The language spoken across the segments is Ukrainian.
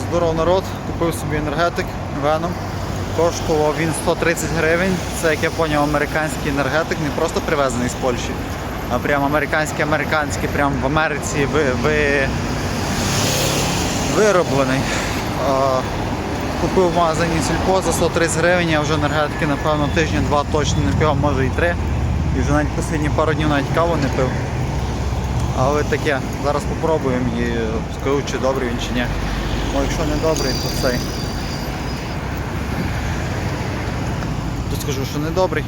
Здоров народ, купив собі енергетик Venom. Коштував він 130 гривень. Це, як я зрозумів, американський енергетик, не просто привезений з Польщі, а прям американський американський прям в Америці ви, ви, вироблений. А, Купив в магазині Сільпо за 130 гривень, я вже енергетики, напевно, тижня-два точно не пив, може і три. І вже навіть останні пару днів навіть каву не пив. Але таке, зараз попробуємо і скажу, чи добрий він чи ні. Бо якщо не добрий, то цей. То скажу, що не добрий.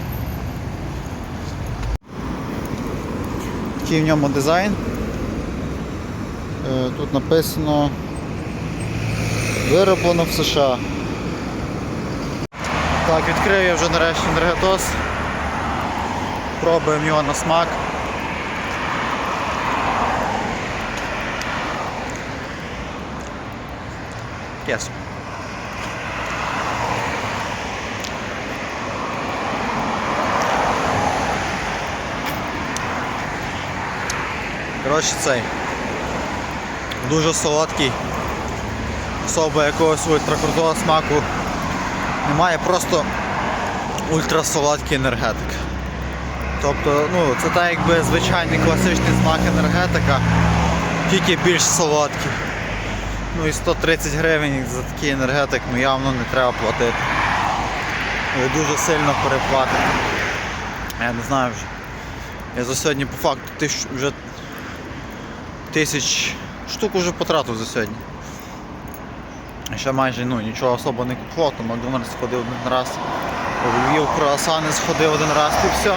Який в ньому дизайн. Е, Тут написано вироблено в США. Так, відкрив я вже нарешті енергетос. Пробуємо його на смак. Yes. Коротше цей. Дуже солодкий. Особо якогось ультракрутого смаку немає, просто ультрасолодкий енергетик. Тобто, ну, це так якби звичайний класичний смак енергетика, тільки більш солодкий. Ну і 130 гривень за такий енергетик ну, явно не треба платити. Ви дуже сильно переплатите. Я не знаю вже. Я за сьогодні по факту тисяч, вже тисяч штук вже потратив за сьогодні. Ще майже ну, нічого особо не купував, то Макдональдс сходив один раз. У Львів круасани сходив один раз і все.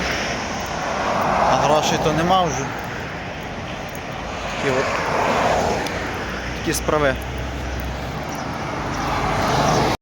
А грошей то нема вже. Такі, от, такі справи.